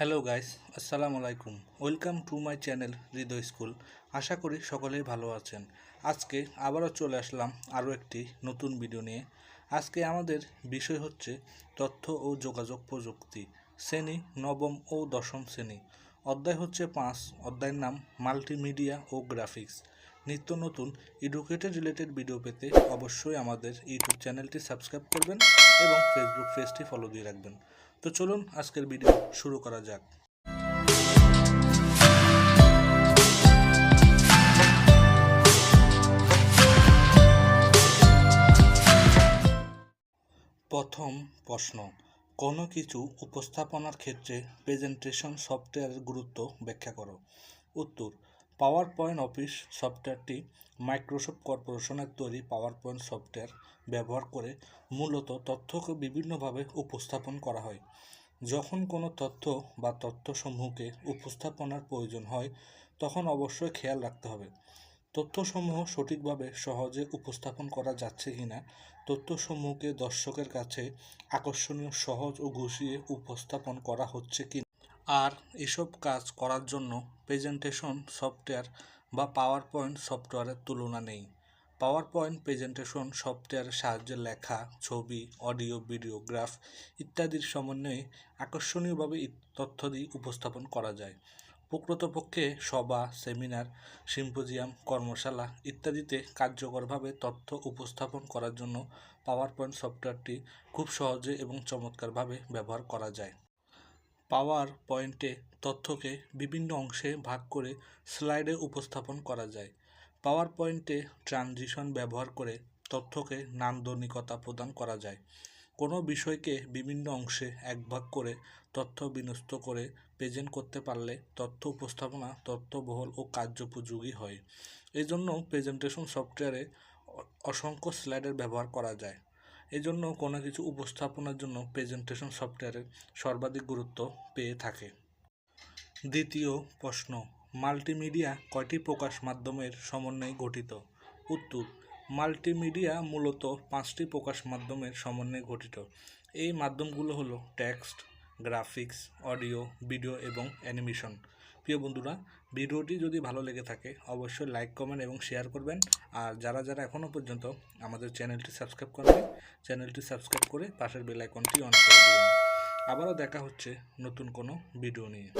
Hello guys আসসালামু আলাইকুম welcome to my channel Hridoy school আশা করি সকলেই ভালো আছেন। আজকে আবারও চলে আসলাম আরও একটি নতুন ভিডিও নিয়ে। আজকে আমাদের বিষয় হচ্ছে তথ্য ও যোগাযোগ প্রযুক্তি। শ্রেণি নবম ও দশম শ্রেণি। অধ্যায় হচ্ছে পাঁচ। অধ্যায়ের নাম মাল্টিমিডিয়া ও গ্রাফিক্স। নিত্য নতুন এডুকেটেড রিলেটেড ভিডিও পেতে অবশ্যই আমাদের ইউটিউব চ্যানেলটি সাবস্ক্রাইব করবেন এবং ফেসবুক পেজটি ফলো দিয়ে রাখবেন। তো চলুন আজকের ভিডিও শুরু করা যাক। প্রথম প্রশ্ন, কোনো কিছু উপস্থাপনার ক্ষেত্রে প্রেজেন্টেশন সফটওয়্যারের গুরুত্ব ব্যাখ্যা করো। উত্তর পাওয়ার পয়েন্ট অফিস সফটওয়্যারটি মাইক্রোসফট কর্পোরেশনের তৈরি পাওয়ার পয়েন্ট সফটওয়্যার ব্যবহার করে মূলত তথ্যকে বিভিন্নভাবে উপস্থাপন করা হয়। যখন কোনো তথ্য বা তথ্যসমূহকে উপস্থাপনার প্রয়োজন হয়, তখন অবশ্যই খেয়াল রাখতে হবে। তথ্যসমূহ সঠিকভাবে সহজে উপস্থাপন করা যাচ্ছে কিনা, তথ্যসমূহকে দর্শকের কাছে আকর্ষণীয়, সহজ ও গুছিয়ে উপস্থাপন করা হচ্ছে কি আর এসব কাজ করার জন্য প্রেজেন্টেশন সফটওয়্যার বা পাওয়ার পয়েন্ট সফটওয়্যারের তুলনা নেই। পাওয়ার পয়েন্ট প্রেজেন্টেশন সফটওয়্যারের সাহায্যে লেখা, ছবি, অডিও ভিডিও গ্রাফ ইত্যাদির সমন্বয়ে আকর্ষণীয়ভাবে তথ্য দিয়ে উপস্থাপন করা যায়। প্রকৃতপক্ষে সভা, সেমিনার, সিম্পোজিয়াম, কর্মশালা ইত্যাদিতে কার্যকরভাবে তথ্য উপস্থাপন করার জন্য পাওয়ার পয়েন্ট সফটওয়্যারটি খুব সহজে এবং চমৎকারভাবে ব্যবহার করা যায়। পাওয়ার পয়েন্টে তথ্যকে বিভিন্ন অংশে ভাগ করে স্লাইডে উপস্থাপন করা যায়। পাওয়ার পয়েন্টে ট্রানজিশন ব্যবহার করে তথ্যকে নান্দনিকতা প্রদান করা যায়। কোনো বিষয়কে বিভিন্ন অংশে এক ভাগ করে তথ্য বিন্যস্ত করে প্রেজেন্ট করতে পারলে তথ্য উপস্থাপনা তথ্যবহল ও কার্যোপযোগী হয়। এই জন্য প্রেজেন্টেশন সফটওয়্যারে অসংখ্য স্লাইডের ব্যবহার করা যায়। এই জন্য কোনো কিছু উপস্থাপনার জন্য প্রেজেন্টেশন সফটওয়্যারের সর্বাধিক গুরুত্ব পেয়ে থাকে। দ্বিতীয় প্রশ্ন মাল্টিমিডিয়া কয়টি প্রকাশ মাধ্যমের সমন্বয়ে গঠিত? উত্তর মাল্টিমিডিয়া মূলত পাঁচটি প্রকাশ মাধ্যমের সমন্বয়ে গঠিত। এই মাধ্যমগুলো হলো টেক্সট গ্রাফিক্স অডিও ভিডিও এবং অ্যানিমেশন প্রিয় বন্ধুরা, ভিডিওটি যদি ভালো লেগে থাকে, অবশ্যই লাইক কমেন্ট এবং শেয়ার করবেন। আর যারা যারা এখনও পর্যন্ত আমাদের চ্যানেলটি সাবস্ক্রাইব করবে চ্যানেলটি সাবস্ক্রাইব করে পাশের বেল আইকনটি অন করে দেবেন। আবারও দেখা হচ্ছে নতুন কোনো ভিডিও নিয়ে।